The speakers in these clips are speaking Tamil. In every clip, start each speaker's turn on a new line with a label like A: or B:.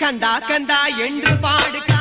A: கந்தா கந்தா என்று பாடு.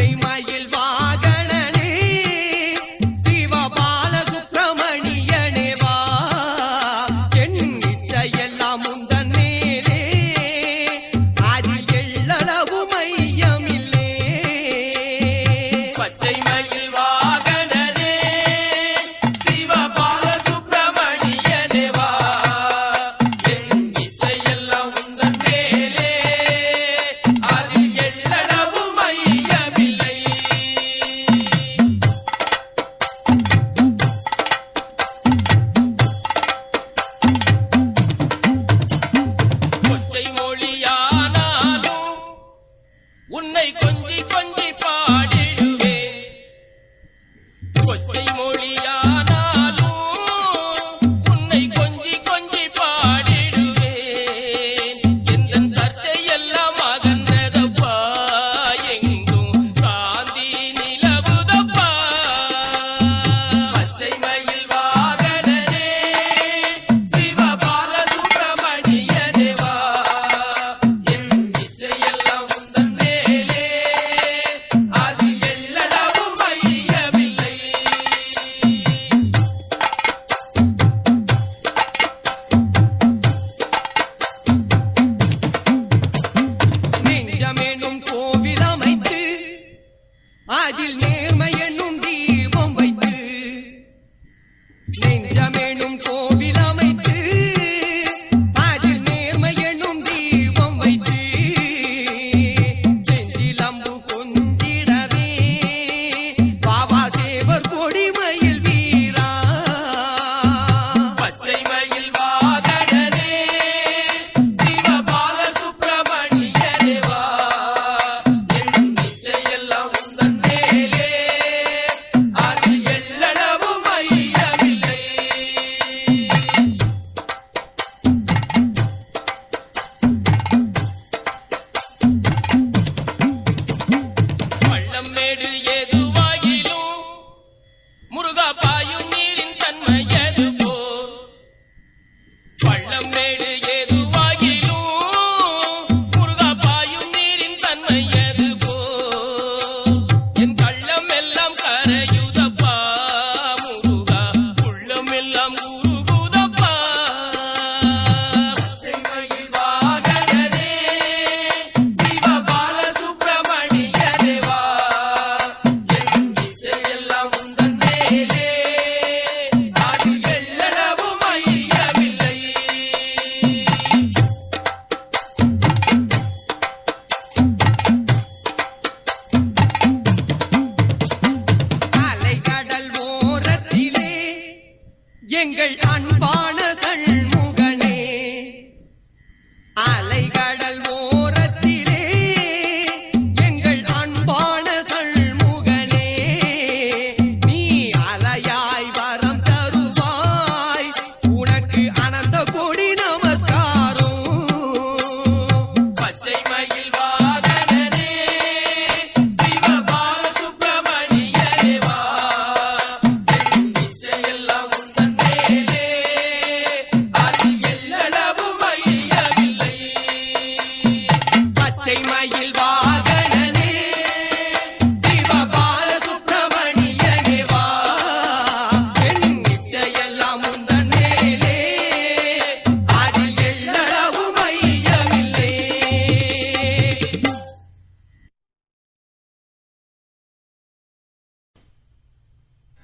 A: மாயை உன்னை கொஞ்சி கொஞ்சி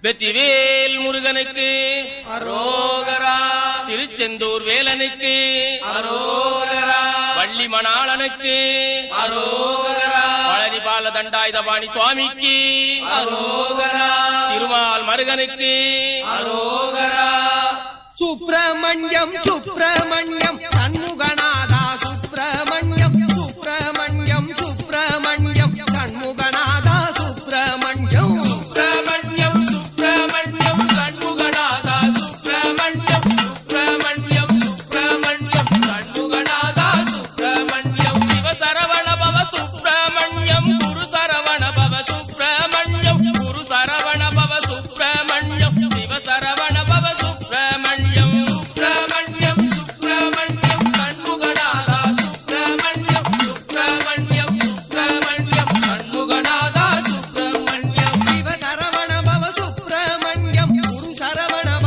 B: வெற்றிவேல் முருகனுக்கு அரோகரா. திருச்செந்தூர் வேலனுக்கு அரோகரா. வள்ளி மணாளனுக்கு அரோகரா. பழனி பால தண்டாயுதபாணி சுவாமிக்கு அரோகரா. திருமால் மருகனுக்கு அரோகரா.
A: சுப்பிரமணியம் சுப்பிரமணியம் சண்முகநாத.